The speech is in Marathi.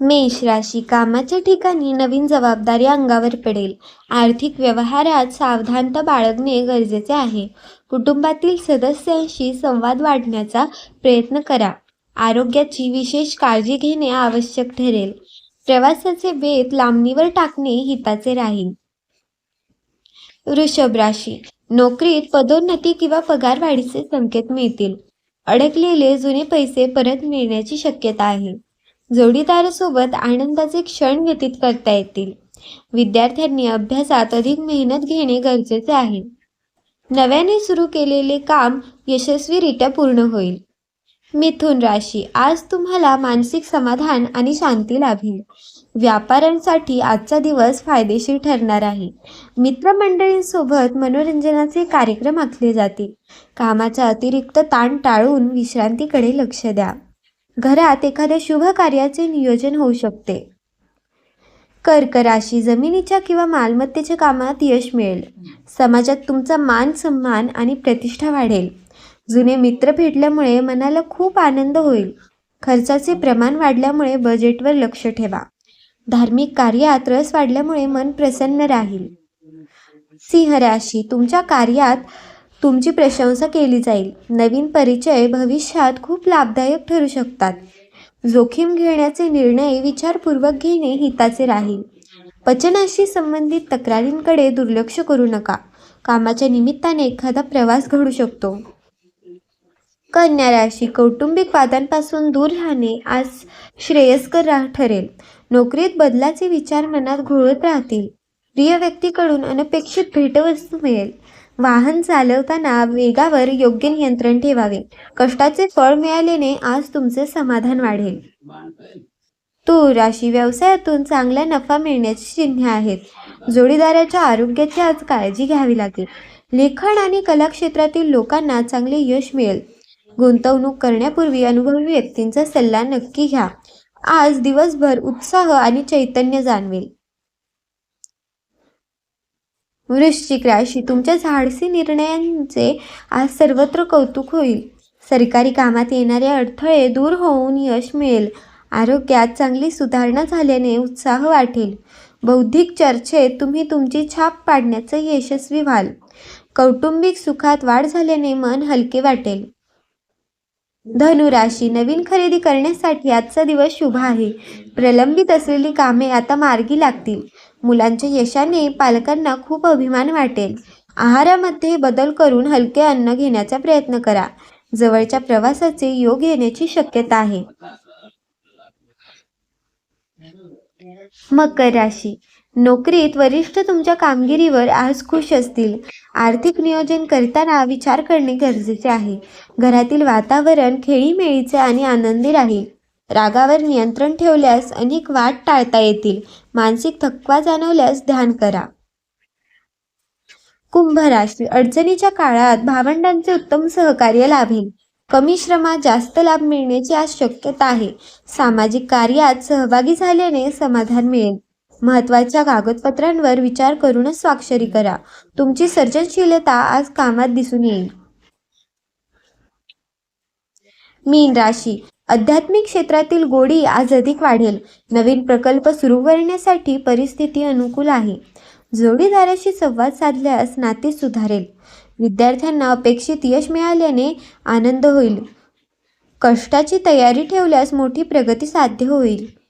मेष राशी कामाच्या ठिकाणी नवीन जबाबदारी अंगावर पडेल. आर्थिक व्यवहारात सावधानता बाळगणे गरजेचे आहे. कुटुंबातील सदस्यांशी संवाद वाढण्याचा प्रयत्न करा. आरोग्याची विशेष काळजी घेणे आवश्यक ठरेल. प्रवासाचे वेत लांबणीवर टाकणे हिताचे राहील. वृषभ राशी. नोकरीत पदोन्नती किंवा पगार वाढीचे संकेत मिळतील. अडकलेले जुने पैसे परत मिळण्याची शक्यता आहे. जोडीदारासोबत आनंदाचे क्षण व्यतीत करता येतील. विद्यार्थ्यांनी अभ्यासात अधिक मेहनत घेणे गरजेचे आहे. नव्याने सुरू केलेले काम यशस्वीरित्या पूर्ण होईल. मिथुन राशी आज तुम्हाला मानसिक समाधान आणि शांती लाभेल. व्यापाऱ्यांसाठी आजचा दिवस फायदेशीर ठरणार आहे. मित्रमंडळींसोबत मनोरंजनाचे कार्यक्रम आखले जातील. कामाचा अतिरिक्त ताण टाळून विश्रांतीकडे लक्ष द्या. घरात एखाद्या शुभ कार्याचे नियोजन होऊ शकते. कर्क राशी जमिनीच्या किंवा मालमत्तेच्या कामात यश मिळेल. समाजात तुमचा मान सन्मान आणि प्रतिष्ठा वाढेल. जुने मित्र भेटल्यामुळे मनाला खूप आनंद होईल. खर्चाचे प्रमाण वाढल्यामुळे बजेटवर लक्ष ठेवा. धार्मिक कार्यात रस वाढल्यामुळे मन प्रसन्न राहील. सिंह राशी तुमच्या कार्यात तुमची प्रशंसा केली जाईल. नवीन परिचय भविष्यात खूप लाभदायक ठरू शकतात. जोखीम घेण्याचे निर्णय विचारपूर्वक घेणे हिताचे राहील. पचनाशी संबंधित तक्रारींकडे दुर्लक्ष करू नका. कामाच्या निमित्ताने एखादा प्रवास घडू शकतो. कन्या राशी कौटुंबिक वादांपासून दूर राहणे आज श्रेयस्कर ठरेल. नोकरीत बदलाचे विचार मनात घोळत राहतील. प्रिय व्यक्तीकडून अनपेक्षित भेटवस्तू मिळेल. वाहन चालवताना वेगावर योग्य नियंत्रण ठेवावे. कष्टाचे फळ मिळाल्याने आज तुमचे समाधान वाढेल. तू राशी व्यवसायातून चांगला नफा मिळण्याची चिन्हे आहेत. जोडीदाराच्या आरोग्याची आज काळजी घ्यावी लागेल. लेखन आणि कला क्षेत्रातील लोकांना चांगले यश मिळेल. गुंतवणूक करण्यापूर्वी अनुभवी व्यक्तींचा सल्ला नक्की घ्या. आज दिवसभर उत्साह आणि चैतन्य जाणवेल. वृश्चिक राशी तुमच्या झाडसी निर्णयांचे आज सर्वत्र कौतुक होईल. सरकारी कामात येणारे अडथळे दूर होऊन यश मिळेल. आरोग्यात चांगली सुधारणा झाल्याने उत्साह वाटेल. बौद्धिक चर्चेत तुम्ही तुमची छाप पाडण्याचं यशस्वी व्हाल. कौटुंबिक सुखात वाढ झाल्याने मन हलके वाटेल. धनुराशी नवीन खरेदी करण्यासाठी आजचा दिवस शुभ आहे. प्रलंबित असलेली कामे आता मार्गी लागतील. मुलांच्या यशाने पालकांना खूप अभिमान वाटेल. आहारामध्ये बदल करून हलके अन्न घेण्याचा प्रयत्न करा. जवळच्या प्रवासाचे योग येण्याची शक्यता आहे. मकर राशी. नोकरीत वरिष्ठ तुमच्या कामगिरीवर आज खुश असतील. आर्थिक नियोजन करताना विचार करणे गरजेचे आहे. घरातील वातावरण खेळीमेळीचे आणि आनंदी राहील. रागावर नियंत्रण ठेवल्यास अनेक वाट टाळता येतील. मानसिक थकवा जाणवल्यास ध्यान करा. कुंभ राशी. अडचणीच्या काळात भावंडांचे उत्तम सहकार्य लाभेल. कमी श्रमात जास्त लाभ मिळण्याची आज शक्यता आहे. सामाजिक कार्यात सहभागी झाल्याने समाधान मिळेल. महत्त्वाच्या कागदपत्रांवर विचार करूनच स्वाक्षरी करा. तुमची सर्जनशीलता आज कामात दिसून येईल. मीन राशी. आध्यात्मिक क्षेत्रातील गोडी आज अधिक वाढेल. नवीन प्रकल्प सुरू करण्यासाठी परिस्थिती अनुकूल आहे. जोडीदाराशी संवाद साधल्यास नाते सुधारेल. विद्यार्थ्यांना अपेक्षित यश मिळाल्याने आनंद होईल. कष्टाची तयारी ठेवल्यास मोठी प्रगती साध्य होईल.